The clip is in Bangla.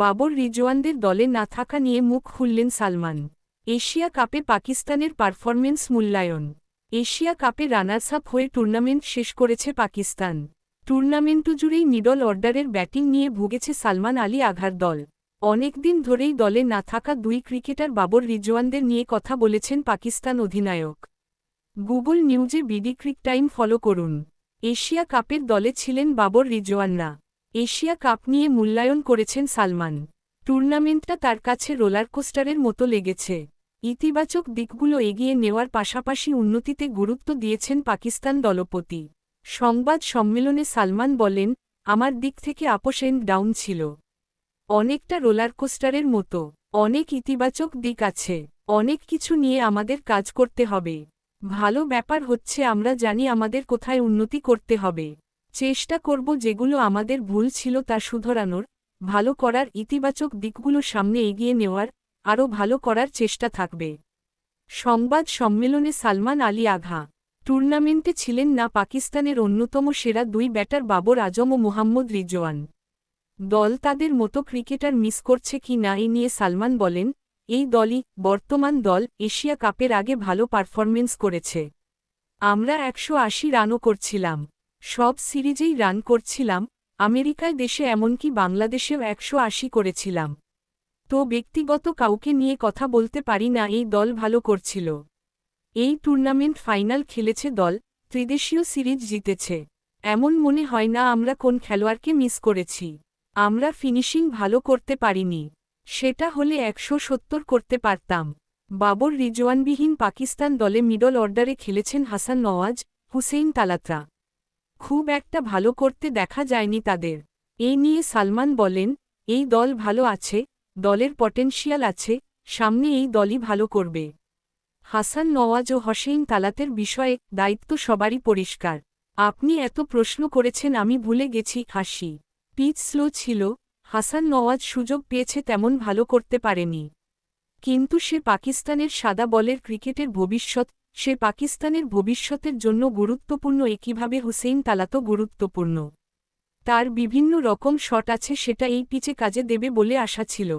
বাবর রিজওয়ানদের দলে না থাকা নিয়ে মুখ খুললেন সালমান। এশিয়া কাপে পাকিস্তানের পারফরমেন্স মূল্যায়ন। এশিয়া কাপে রানার্স আপ হয়ে টুর্নামেন্ট শেষ করেছে পাকিস্তান। টুর্নামেন্টু জুড়েই মিডল অর্ডারের ব্যাটিং নিয়ে ভুগেছে সালমান আলী আঘার দল। অনেকদিন ধরেই দলে না থাকা দুই ক্রিকেটার বাবর রিজওয়ানদের নিয়ে কথা বলেছেন পাকিস্তান অধিনায়ক। গুগল নিউজে বিডি ক্রিক টাইম ফলো করুন। এশিয়া কাপের দলে ছিলেন বাবর রিজওয়ান্না এশিয়া কাপ নিয়ে মূল্যায়ন করেছেন সালমান। টুর্নামেন্টটা তার কাছে রোলারকোস্টারের মতো লেগেছে। ইতিবাচক দিকগুলো এগিয়ে নেওয়ার পাশাপাশি উন্নতিতে গুরুত্ব দিয়েছেন পাকিস্তান দলপতি। সংবাদ সম্মেলনে সালমান বলেন, আমার দিক থেকে আপোষ এন্ড ডাউন ছিল। অনেকটা রোলারকোস্টারের মতো। অনেক ইতিবাচক দিক আছে। অনেক কিছু নিয়ে আমাদের কাজ করতে হবে। ভালো ব্যাপার হচ্ছে আমরা জানি আমাদের কোথায় উন্নতি করতে হবে। চেষ্টা করব যেগুলো আমাদের ভুল ছিল তা শুধরানোর, ভালো করার ইতিবাচক দিকগুলো সামনে এগিয়ে নেওয়ার, আরও ভালো করার চেষ্টা থাকবে। সংবাদ সম্মেলনে সালমান আলী আঘা, টুর্নামেন্টে ছিলেন না পাকিস্তানের অন্যতম সেরা দুই ব্যাটার বাবর আজম ও মোহাম্মদ রিজওয়ান। দল তাদের মতো ক্রিকেটার মিস করছে কি না এই নিয়ে সালমান বলেন, এই দলই বর্তমান দল, এশিয়া কাপের আগে ভালো পারফরমেন্স করেছে। আমরা একশো আশি রানও করছিলাম। সব সিরিজেই রান করছিলাম, আমেরিকায় দেশে এমনকি বাংলাদেশেও একশো আশি করেছিলাম। তো ব্যক্তিগত কাউকে নিয়ে কথা বলতে পারি না, এই দল ভালো করছিল। এই টুর্নামেন্ট ফাইনাল খেলেছে দল, ত্রিদেশীয় সিরিজ জিতেছে। এমন মনে হয় না আমরা কোন খেলোয়াড়কে মিস করেছি। আমরা ফিনিশিং ভালো করতে পারিনি। সেটা হলে একশো সত্তর করতে পারতাম। বাবর রিজওয়ানবিহীন পাকিস্তান দলে মিডল অর্ডারে খেলেছেন হাসান নওয়াজ, হুসেইন তালাত্রা। খুব একটা ভালো করতে দেখা যায়নি তাদের। এই নিয়ে সালমান বলেন, এই দল ভালো আছে, দলের পটেনশিয়াল আছে, সামনে এই দলই ভালো করবে। হাসান নওয়াজ ও হসেইন তালাতের বিষয়ে দায়িত্ব সবারই পরিষ্কার। আপনি এত প্রশ্ন করেছেন, আমি ভুলে গেছি। হাসি। পিচ স্লো ছিল, হাসান নওয়াজ সুযোগ পেয়েছে তেমন ভালো করতে পারেনি। কিন্তু সে পাকিস্তানের সাদা বলের ক্রিকেটের ভবিষ্যৎ সে পাকিস্তানের ভবিষ্যতের জন্য গুরুত্বপূর্ণ একইভাবে হুসেইন তালাতো গুরুত্বপূর্ণ। তার বিভিন্ন রকম শট আছে সেটা এই পিচে কাজে দেবে বলে আশা ছিল।